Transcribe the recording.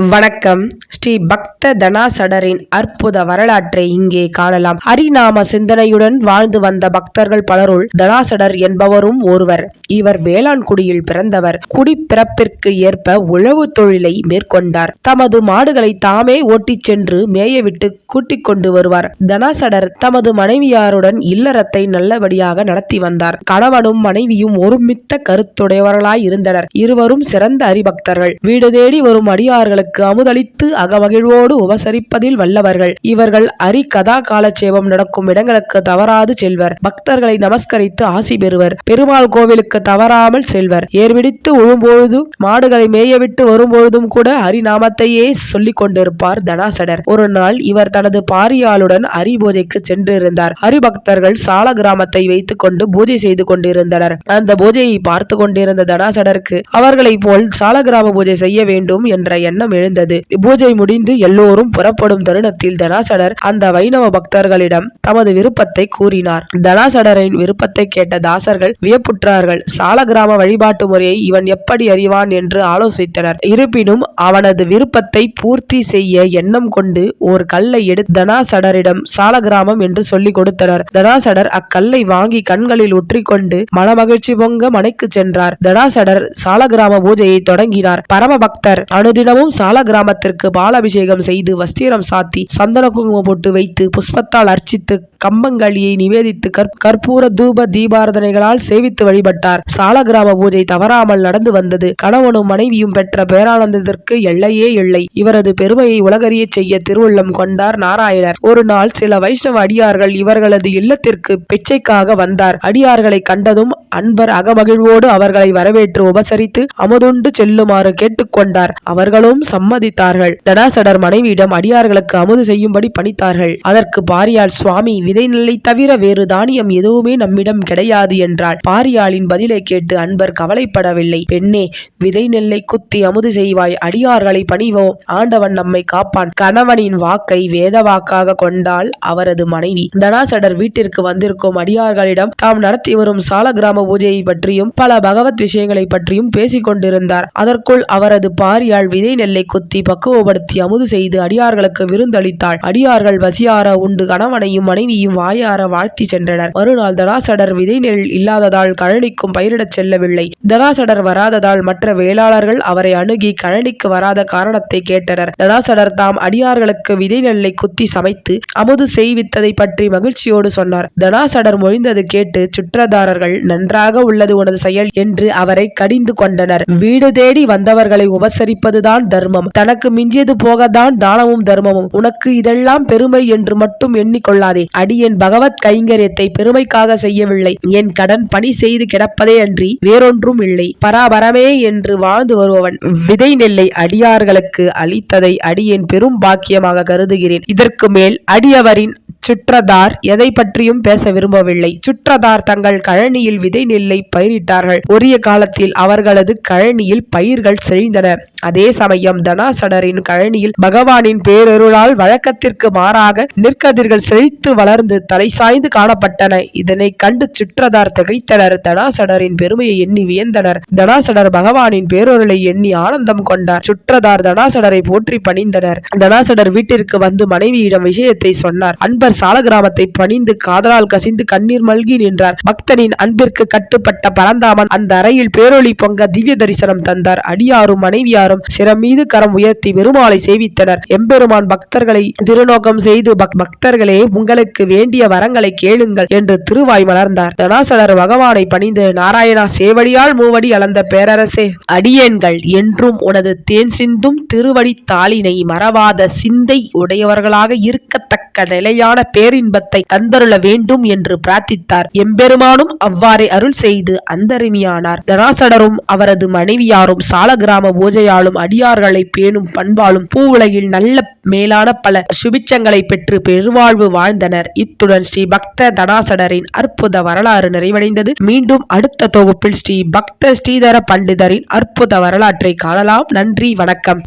வணக்கம். ஸ்ரீ பக்த தனாசடரின் அற்புத வரலாற்றை இங்கே காணலாம். அரிநாம சிந்தனையுடன் வாழ்ந்து வந்த பக்தர்கள் பலருள் தனாசடர் என்பவரும் ஒருவர். இவர் வேளாண்குடியில் பிறந்தவர். குடிப்பிறப்பிற்கு ஏற்ப உழவு தொழிலை மேற்கொண்டார். தமது மாடுகளை தாமே ஓட்டிச் சென்று மேயவிட்டு கூட்டிக் கொண்டு வருவார். தனாசடர் தமது மனைவியாருடன் இல்லறத்தை நல்லபடியாக நடத்தி வந்தார். கணவனும் மனைவியும் ஒருமித்த கருத்துடையவர்களாய் இருந்தனர் இருவரும் சிறந்த அரிபக்தர்கள். வீடு தேடி வரும் அடியார்களுக்கு அமுதளித்து அகமகிழ்வோடு உபசரிப்பதில் வல்லவர்கள். இவர்கள் அரி கதா காலட்சேபம் நடக்கும் இடங்களுக்கு தவறாது செல்வர். பக்தர்களை நமஸ்கரித்து ஆசி பெறுவர். பெருமாள் கோவிலுக்கு தவறாமல் செல்வர். ஏர்பிடித்து உழும்பொழுதும் மாடுகளை மேயவிட்டு வரும்பொழுதும் கூட ஹரிநாமத்தையே சொல்லிக் கொண்டிருப்பார் தனாசடர். ஒரு நாள் இவர் தனது பாரியாளுடன் ஹரி பூஜைக்கு சென்றிருந்தார். ஹரிபக்தர்கள் சால கிராமத்தை வைத்துக் கொண்டு பூஜை செய்து கொண்டிருந்தனர். அந்த பூஜையை பார்த்து கொண்டிருந்த தனாசடருக்கு அவர்களைப் போல் சாலகிராம பூஜை செய்ய வேண்டும் என்ற எண்ணம் எழுந்தது. பூஜை முடிந்து எல்லோரும் புறப்படும் தருணத்தில் தனாசடர் அந்த வைணவ பக்தர்களிடம் தமது விருப்பத்தை கூறினார். தனாசடரின் விருப்பத்தை கேட்ட தாசர்கள் வியப்புற்றார்கள். சாலகிராம வழிபாட்டு முறையை இவன் எப்படி அறிவான் என்று ஆலோசித்தனர். இருப்பினும் அவனது விருப்பத்தை பூர்த்தி செய்ய எண்ணம் கொண்டு ஒரு கல்லை எடுத்து தனாசடரிடம் சாலகிராமம் என்று சொல்லிக் கொடுத்தனர். தனாசடர் அக்கல்லை வாங்கி கண்களில் ஒற்றிக்கொண்டு மனமகிழ்ச்சி பொங்க மனைக்கு சென்றார். தனாசடர் சாலகிராம பூஜையை தொடங்கினார். பரம பக்தர் அனுதினமும் சால கிராமத்திற்கு பாலாபிஷேகம் செய்து வஸ்திரம் சாத்தி சந்தன குங்குமம் போட்டு வைத்து புஷ்பத்தால் அர்ச்சித்து கம்பங்களியை நிவேதித்து கற்பூர தூப தீபாரதனைகளால் சேவித்து வழிபட்டார். சால கிராம பூஜை தவறாமல் நடந்து வந்தது. கணவனும் மனைவியும் பெற்ற பேரானந்தத்திற்கு எல்லையே இல்லை. இவரது பெருமையை உலகறிய செய்ய திருவுள்ளம் கொண்டார் நாராயணர். ஒரு நாள் சில வைஷ்ணவ அடியார்கள் இவர்களது இல்லத்திற்கு பிச்சைக்காக வந்தார். அடியார்களை கண்டதும் அன்பர் அகமகிழ்வோடு அவர்களை வரவேற்று உபசரித்து அமுதுண்டு செல்லுமாறு கேட்டுக்கொண்டார். அவர்களும் சம்மதித்தார்கள். தடாசடர் மனைவியிடம் அடியார்களுக்கு அமுது செய்யும்படி பணித்தார்கள். அதற்கு பாரியால் சுவாமி விதை நெல்லை தவிர வேறு தானியம் எதுவுமே நம்மிடம் கிடையாது என்றாள். பாரியாளின் பதிலை கேட்டு அன்பர் கவலைப்படவில்லை. பெண்ணே விதை நெல்லை குத்தி அமுது செய்வாய். அடியார்களை பணிவோம் ஆண்டவன் நம்மை காப்பான். கணவனின் வாக்கை வேத வாக்காக கொண்டால் அவரது மனைவி. தனாசடர் வீட்டிற்கு வந்திருக்கும் அடியார்களிடம் தாம் நடத்தி வரும் சால கிராம பூஜையை பற்றியும் பல பகவத் விஷயங்களை பற்றியும் பேசிக் கொண்டிருந்தார் அதற்குள் அவரது பாரியாள் விதை நெல்லை குத்தி பக்குவப்படுத்தி அமுது செய்து அடியார்களுக்கு விருந்தளித்தாள். அடியார்கள் வசியார உண்டு கணவனையும் மனைவியும் வாயார வாழ்த்தி சென்றனர். மறுநாள் தனாசடர் விதை நெல் இல்லாததால் கழனிக்கும் பயிரிடச் செல்லவில்லை. தனாசடர் வராததால் மற்ற வேளாளர்கள் அவரை அணுகி கழனிக்கு வராத காரணத்தை கேட்டனர். தனாசடர் தாம் அடியார்களுக்கு விதை நெல்லை குத்தி சமைத்து அமுது செய்வித்ததை பற்றி மகிழ்ச்சியோடு சொன்னார். தனாசடர் மொழிந்தது கேட்டு சுற்றதாரர்கள் நன்றாக உள்ளது உனது செயல் என்று அவரை கடிந்து கொண்டனர். வீடு தேடி வந்தவர்களை உபசரிப்பதுதான் தர்மம். தனக்கு மிஞ்சியது போகத்தான் தானமும் தர்மமும். உனக்கு இதெல்லாம் பெருமை என்று மட்டும் எண்ணிக்கொள்ளாதே. அடியேன் பகவத் கைங்கரியத்தை பெருமைக்காக செய்யவில்லை. என் கடன் பணி செய்து கிடப்பதே அன்றி வேறொன்றும் இல்லை. பராபரமே என்று வாழ்ந்து வருபவன். விதை நெல்லை அடியார்களுக்கு அளித்ததை அடியேன் பெரும் பாக்கியமாக கருதுகிறேன். இதற்கு மேல் அடியவரின் சுற்றதார் எதை பற்றியும் பேச விரும்பவில்லை. சுற்றதார் தங்கள் கழனியில் விதை நெல்லை பயிரிட்டார்கள். உரிய காலத்தில் அவர்களது கழனியில் பயிர்கள் செழிந்தன. அதே சமயம் தனாசடரின் கழனியில் பகவானின் பேரருளால் வழக்கத்திற்கு மாறாக நெற்கதிர்கள் செழித்து வளர்ந்து தலை சாய்ந்து காணப்பட்டன. இதனை கண்டு சுற்றதார் திகைத்தனர். தனாசடரின் பெருமையை எண்ணி வியந்தனர். தனாசடர் பகவானின் பேரொருளை எண்ணி ஆனந்தம் கொண்டார். சுற்றதார் தனாசடரை போற்றி பணிந்தனர். தனாசடர் வீட்டிற்கு வந்து மனைவியிடம் விஷயத்தை சொன்னார். அன்பர் சால சாலகிராமத்தை பணிந்து காதலால் கசிந்து கண்ணீர் மல்கி நின்றார். பக்தனின் அன்பிற்கு கட்டுப்பட்ட பரந்தாமன் அந்த அறையில் பேரொளி பொங்க திவ்ய தரிசனம் தந்தார். அடியாரும் மனைவியாரும் சிரம் மீது கரம் உயர்த்தி பெருமாளை சேவித்தனர். எம்பெருமான் பக்தர்களை திருநோக்கம் செய்து பக்தர்களே உங்களுக்கு வேண்டிய வரங்களை கேளுங்கள் என்று திருவாய் மலர்ந்தார். தனாசலர் பகவானை பணிந்து நாராயணா சேவடியால் மூவடி அளந்த பேரரசே அடியேன்கள் என்றும் உனது தேன் சிந்தும் திருவடி தாளினை மறவாத சிந்தை உடையவர்களாக இருக்கத்தக்க நிலையான பேரின்பத்தை தந்தருள வேண்டும் என்று பிரார்த்தித்தார். எம்பெருமானும் அவ்வாறே அருள் செய்து அந்தரிமியானார் தனாசடரும் அவரது மனைவியாரும் சால கிராம பூஜையாலும் அடியார்களை பேணும் பண்பாலும் பூ உலகில் நல்ல மேலான பல சுபிச்சங்களை பெற்று பெருவாழ்வு வாழ்ந்தனர். இத்துடன் ஸ்ரீ பக்த தனாசடரின் அற்புத வரலாறு நிறைவடைந்தது. மீண்டும் அடுத்த தொகுப்பில் ஸ்ரீ பக்த ஸ்ரீதர பண்டிதரின் அற்புத வரலாற்றை காணலாம். நன்றி வணக்கம்.